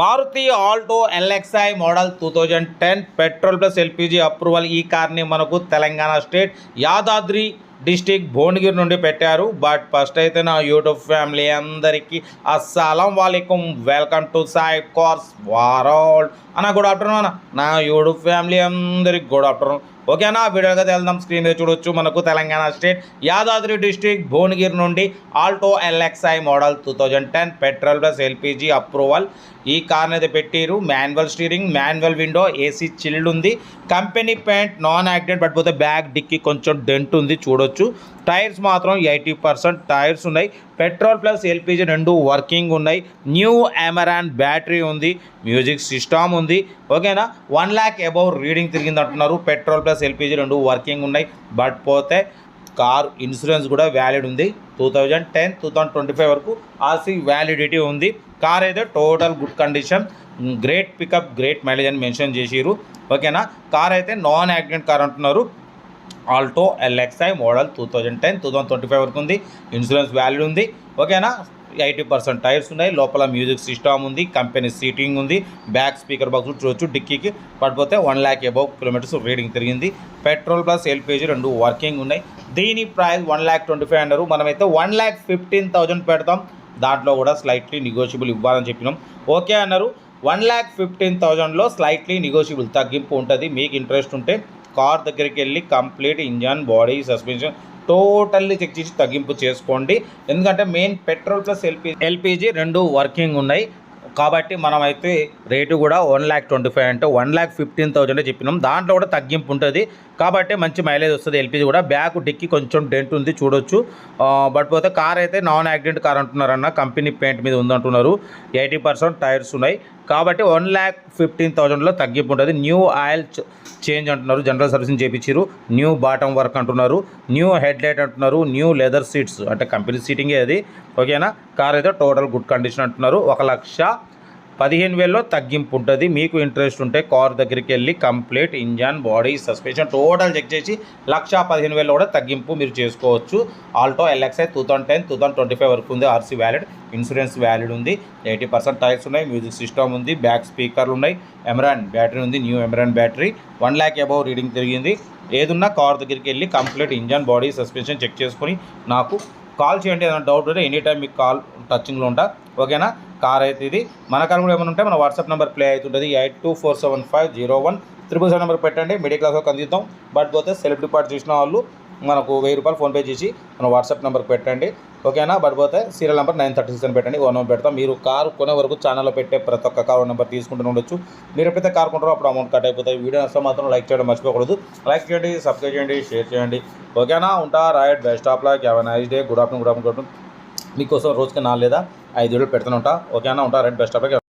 Maruti Alto LXI model two thousand ten petrol plus LPG approval ఈ కార్ని మనకు Telangana state Yadadri district Bhuvanagiri నుండి పెట్టారు. బట్ ఫస్ట్ అయితే నా యూట్యూబ్ ఫ్యామిలీ అందరికీ అస్సలం వాలేకుం. Welcome to Sai cars world అన్న గుడ్ ఆఫ్టర్నూన్ అన్న. నా యూట్యూబ్ ఫ్యామిలీ అందరికి గుడ్ ఆఫ్టర్నూన్ ఓకేనా వీడియోగా వెళ్దాం. స్క్రీన్ మీద చూడొచ్చు మనకు తెలంగాణ స్టేట్ యాదాద్రి డిస్టిక్ భువనగిరి నుండి Alto LXI model two thousand ten petrol plus LPG approval ఈ కార్ అయితే పెట్టిరు. Manual steering manual window AC chilled ఉంది. కంపెనీ పెయింట్ నాన్ యాక్సిడెంట్ పడిపోతే పోతే బ్యాక్ డిక్కి కొంచెం డెంట్ ఉంది చూడొచ్చు. టైర్స్ మాత్రం ఎయిటీ పర్సెంట్ టైర్స్ ఉన్నాయి. పెట్రోల్ ప్లస్ ఎల్పిజి రెండు వర్కింగ్ ఉన్నాయి. న్యూ అమెరాన్ బ్యాటరీ ఉంది. మ్యూజిక్ సిస్టమ్ ఉంది. ఓకేనా? వన్ ల్యాక్ అబౌవ్ రీడింగ్ తిరిగింది అంటున్నారు పెట్రోల్ ప్లస్ ఎల్పిజి రెండు వర్కింగ్ ఉన్నాయి. బట్ పోతే కార్ ఇన్సూరెన్స్ కూడా వ్యాలిడ్ ఉంది. Two thousand ten two thousand twenty five వరకు ఆర్సీ వ్యాలిడిటీ ఉంది. కార్ అయితే total good condition. Great pickup great mileage అని మెన్షన్ చేసిరు ఓకేనా? కార్ అయితే నాన్ యాక్సిడెంట్ కార్ అంటున్నారు. Alto LXI model two thousand ten two thousand twenty five వరకు ఉంది. ఇన్సూరెన్స్ వ్యాలిడ్ ఉంది. ఓకేనా? ఎయిటీ పర్సెంట్ టైర్స్ ఉన్నాయి. లోపల మ్యూజిక్ సిస్టమ్ ఉంది. కంపెనీ సీటింగ్ ఉంది. బ్యాక్ స్పీకర్ బాక్స్ చూడొచ్చు. డిక్కీకి పడిపోతే one lakh above kilometres reading తిరిగింది. పెట్రోల్ ప్లస్ ఎల్పిజీ రెండు వర్కింగ్ ఉన్నాయి. దీని price one lakh twenty five అన్నారు. మనమైతే వన్ ల్యాక్ ఫిఫ్టీన్ థౌజండ్ పెడతాం. దాంట్లో కూడా స్లైట్లీ నెగోషియబుల్ ఇవ్వాలని చెప్పినాం. ఓకే అన్నారు. వన్ ల్యాక్ ఫిఫ్టీన్ థౌజండ్లో స్లైట్లీ నెగోషియబుల్ తగ్గింపు ఉంటుంది. మీకు ఇంట్రెస్ట్ ఉంటే కార్ దగ్గరికి వెళ్ళి complete engine body suspension totally check చేసి తగ్గింపు చేసుకోండి. ఎందుకంటే main petrol plus LP LPG రెండు వర్కింగ్ ఉన్నాయి. కాబట్టి మనమైతే రేటు కూడా వన్ ల్యాక్ ట్వంటీ ఫైవ్ అంటే వన్ ల్యాక్ ఫిఫ్టీన్ థౌజండ్ చెప్పినాం. దాంట్లో కూడా తగ్గింపు ఉంటుంది. కాబట్టి మంచి మైలేజ్ వస్తుంది ఎల్పిజి కూడా. బ్యాక్ డిక్కి కొంచెం డెంట్ ఉంది చూడొచ్చు. బట్ పోతే కార్ అయితే నాన్ యాక్సిడెంట్ కార్ అంటున్నారన్న. కంపెనీ పెయింట్ మీద ఉందంటున్నారు. ఎయిటీ పర్సెంట్ టైర్స్ ఉన్నాయి. కాబట్టి వన్ ల్యాక్ ఫిఫ్టీన్ థౌజండ్లో తగ్గింపు ఉంటుంది. న్యూ ఆయిల్ చేంజ్ అంటున్నారు. జనరల్ సర్వీసింగ్ చేయించారు న్యూ బాటమ్ వర్క్ అంటున్నారు. న్యూ హెడ్ లైట్ అంటున్నారు. న్యూ లెదర్ సీట్స్ అంటే కంపెనీ సీటింగే అది. ఓకేనా? కార్ అయితే టోటల్ గుడ్ కండిషన్ అంటున్నారు. ఒక లక్ష పదిహేను వేలలో తగ్గింపు ఉంటుంది. మీకు ఇంట్రెస్ట్ ఉంటే కార్ దగ్గరికి వెళ్ళి complete engine body suspension total check చేసి లక్ష పదిహేను వేలలో కూడా తగ్గింపు మీరు చేసుకోవచ్చు. Alto LXI two thousand ten two thousand twenty five వరకు ఉంది. ఆర్సీ వ్యాలిడ్ ఇన్సూరెన్స్ వ్యాలిడ్ ఉంది. ఎయిటీ పర్సెంట్ టైర్స్ ఉన్నాయి. మ్యూజిక్ సిస్టమ్ ఉంది. బ్యాక్ స్పీకర్లు ఉన్నాయి. ఎమరాన్ బ్యాటరీ ఉంది. New Amaron battery one lakh above reading తిరిగింది. ఏదున్నా కార్ దగ్గరికి వెళ్ళి complete engine body suspension check చేసుకొని నాకు కాల్ చేయండి ఏదైనా డౌట్ ఉంటే ఎనీ టైం మీకు కాల్ టచింగ్లో ఉంటా. ఓకేనా? కార్ అయితే ఇది. మన కార్ కూడా ఏమైనా ఉంటే మన వాట్సాప్ నెంబర్ ప్లే అవుతుంటుంది. Eight two four seven five zero one. Triple seven number పెట్టండి. మిడిల్ క్లాస్ వాళ్ళకి అందిద్దాం బట్ పోతే సెల్ఫ్ డిపార్ట్ చేసిన వాళ్ళు మనకు వెయ్యి రూపాయలు ఫోన్పే చేసి మన వాట్సాప్ నెంబర్కి పెట్టండి. ఓకేనా? పడిపోతే serial number nine thirty six అని పెట్టండి. ఓ నెంబర్ పెడతాం. మీరు కారు కొనే వరకు ఛానల్లో పెట్టే ప్రతి ఒక్క కారు నెంబర్ తీసుకుంటూ ఉండొచ్చు. మీరు ఎప్పుడైతే కార్ కొంటారో అప్పుడు అమౌంట్ కట్ అయిపోతాయి. వీడియో నష్టం మాత్రం లైక్ చేయడం మర్చిపోకూడదు. లైక్ చేయండి సబ్స్క్రైబ్ చేయండి షేర్ చేయండి. ఓకేనా? ఉంటా? Right best of luck have nice day good afternoon good afternoon good afternoon మీకోసం రోజుకి నాలుగు లేదా ఐదు వీడియోలు పెడుతూనే ఉంటా. ఓకేనా? ఉంటా? Right best of luck